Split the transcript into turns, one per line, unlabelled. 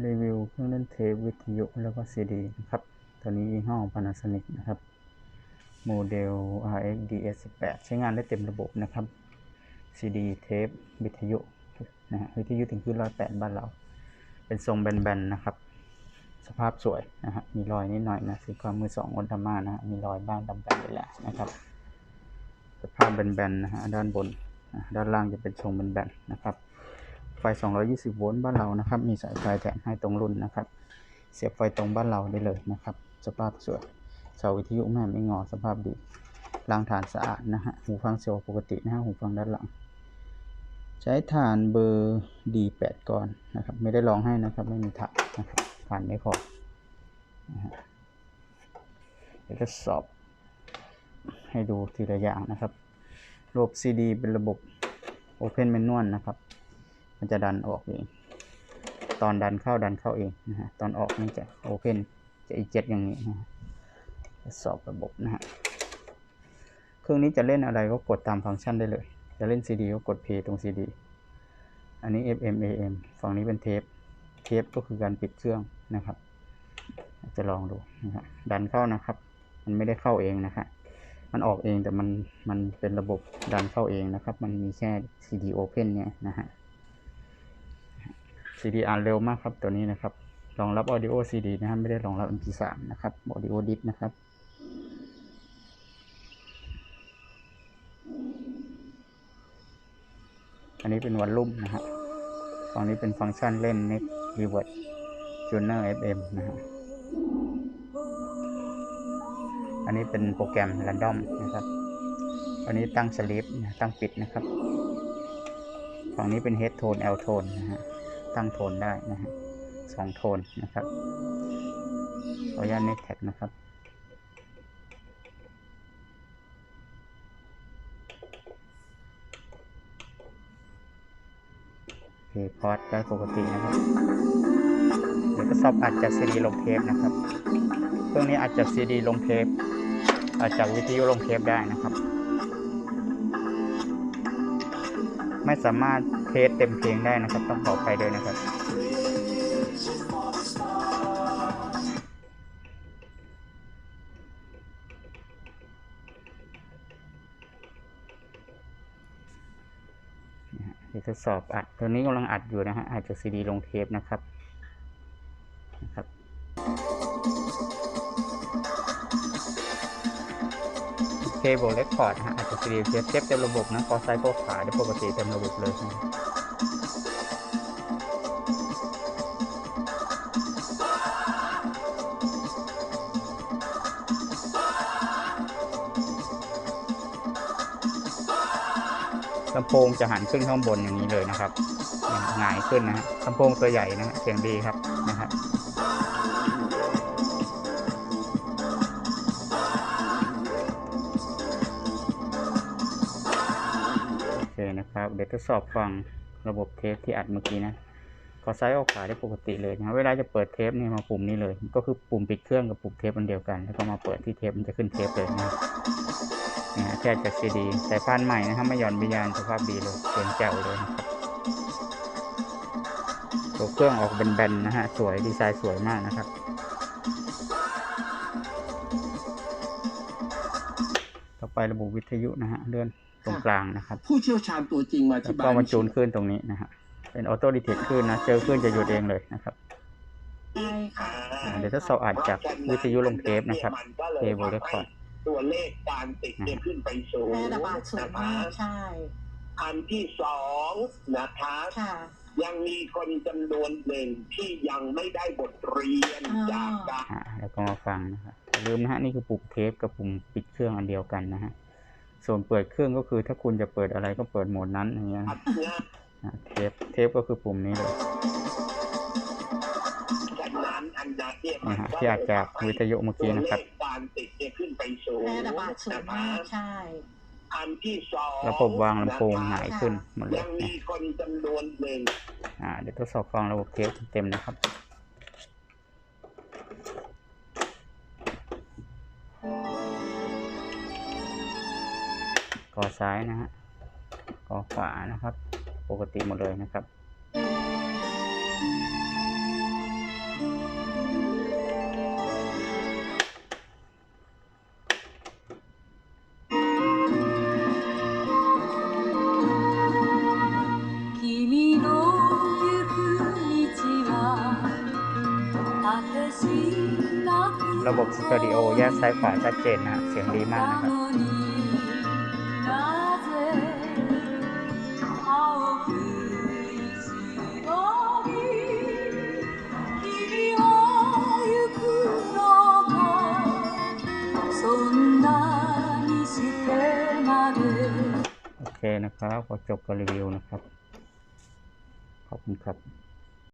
รีวิวเครื่องเล่นเทปวิทยุแล้วก็ซีดีนะครับตัวนี้ยี่ห้อ Panasonic นะครับ โมเดล RX DS18 ใช้งานได้เต็มระบบนะครับ CD เทปวิทยุนะฮะวิทยุถึงขึ้นร้อยแปดบ้านเรา เป็นทรงแบนๆนะครับ สภาพสวยนะฮะมีรอยนิดหน่อยนะสีความมือสองอนธรรมานะฮะมีรอยบ้างดำๆไปแล้วนะครับ สภาพแบนๆนะฮะด้านบน ด้านล่างจะเป็นทรงแบนๆนะครับ ไฟ 220 โวลต์บ้านเรานะครับ มีสายไฟแถมให้ตรงรุ่นนะครับ เสียบไฟตรงบ้านเราได้เลยนะครับ สภาพสวยเสาวิทยุแม่ไม่งอสภาพดีรางฐานสะอาดนะฮะ หูฟังเซลล์ปกตินะฮะ หูฟังด้านหลัง ใช้ฐานเบอร์ D8 ก่อนนะครับ ไม่ได้ลองให้นะครับ ไม่มีฐานนะครับฐานไม่พอนะฮะเดี๋ยวทดสอบ ให้ดูทีละอย่างนะครับ ระบบ CD เป็นระบบ Open Manual นะครับ มันจะดันออกเอง ตอนดันเข้าดันเข้าเองนะฮะ ตอนออกนี่จะโอเพนจะอีเจ็ดอย่างนี้นะฮะทดสอบระบบนะฮะ เครื่องนี้จะเล่นอะไรก็กดตามฟังก์ชันได้เลย จะเล่น CD ก็กด play ตรง CD อันนี้ FM AM ฝั่งนี้เป็นเทป เทปก็คือการปิดเครื่องนะครับ จะลองดูนะฮะ ดันเข้านะครับ มันไม่ได้เข้าเองนะฮะมันออกเองแต่มันมันเป็นระบบดันเข้าเองนะครับ มันมีแค่ CD Open เนี่ยนะฮะ CD อ่านเร็วมากครับตัวนี้นะครับรองรับ Audio CD นะครับไม่ได้รองรับ MP3 นะครับ Audio DIP นะครับ อันนี้เป็นวันลุ่มนะฮะฝั่งนี้เป็นฟังก์ชันเล่น Next Reward Tuner FM นะฮะอันนี้เป็นโปรแกรม Random นะครับ อันนี้ตั้ง Sleep นะตั้งปิดนะครับ ฝั่งนี้เป็น Head Tone L Tone นะฮะ ตั้งโทนได้นะฮะสองโทนนะครับขออนุญาตเน็ตแท็กนะครับเพย์พอดได้ปกตินะครับเดี๋ยวทดสอบอัดจากซีดีลงเทปนะครับเครื่องนี้อัดจากซีดีลงเทปอัดจากวิทยุลงเทปได้นะครับ ไม่สามารถ เทสเต็มเพลงได้นะครับ ต้องขอไปด้วยนะครับ ทดสอบอัดตัวนี้กำลังอัดอยู่นะฮะอัดจากซีดีลงเทปนะครับนะครับเคเบิลเรคคอร์ดนะฮะอาจจะซีดีเทปเทปเต็มระบบนะคอซ้ายคอขวาได้ปกติเต็มระบบเลยนะ ลำโพงจะหันขึ้นข้างบนอย่างนี้เลยนะครับหงายขึ้นนะฮะลำโพงตัวใหญ่นะฮะเสียงดีครับนะฮะโอเคนะครับ เดี๋ยวทดสอบฟังระบบเทสที่อัดเมื่อกี้นะ ก็ซ้ายออกขวาได้ปกติเลยนะเวลาจะเปิดเทปนี่มาปุ่มนี้เลย ก็คือปุ่มปิดเครื่องกับปุ่มเทปมันเดียวกัน แล้วก็มาเปิดที่เทปมันจะขึ้นเทปเลยนะนี่ฮะแค่จากซีดีสายพานใหม่นะครับไม่หย่อนไม่ยานสภาพดีเลยเสียงแจ๋วเลยนะครับตัวเครื่องออกเป็นแบนๆนะฮะสวยดีไซน์สวยมากนะครับต่อไประบบวิทยุนะฮะเลื่อนตรงกลางนะครับ
ผู้เชี่ยวชาญตัวจริงมา
แล้
ที่
ว
บ้า
ก็
น
มาจูนคลื่นตรงนี้นะฮะ เป็นออโต้ดีเทคคลื่นนะ เจอคลื่นจะหยุดเองเลยนะครับ
ใช่ค่ะ
อ่าเดี๋ยวทดสอบอัดจากวิทยุลงเทปนะครับ
มันก็เลย
เทปเรคคอร์ด
ตัวเลขการติดเนี่ยขึ้นไปสูง
แพร่ระบาดสูงมากใช่
อันที่สองนะคะ
ค่ะ
ยังมีคนจำนวนหนึ่งที่ยังไม่ได้บทเรียน
อ่า
จากการ
อ่าแล้วก็มาฟังนะครับอย่าลืมนะฮะนี่คือปุ่มเทปกับปุ่มปิดเครื่องอันเดียวกันนะฮะส่วนเปิดเครื่องก็คือถ้าคุณจะเปิดอะไรก็เปิดโหมดนั้นอย่างเงี้ย
อัดงาน
อ่า เทปเทปก็คือปุ่มนี้เลย
จากนั้นอันนั้นเนี่ย
นะฮะที่อัดจากวิทยุเมื่อกี้นะครับ
ตัวเลขการติดเนี่ยขึ้นไปสูง
แพร่ระบาดสูงมากใช่
อันที่สอง
ระบบวางลำโพงหงายขึ้นหมดเลย
ยัง
นะ
มีคนจำนวนหนึ่ง
อ่าเดี๋ยวทดสอบฟังระบบเทปเต็มๆนะครับกอซ้ายนะฮะกอขวานะครับ กติหมดเลยนะครับ
ระบบสตูดิโอแยกซ้ายขวาชัดเจนนะ เสียงดีมากนะครับ นะครับ ขอจบการรีวิวนะครับ ขอบคุณครับ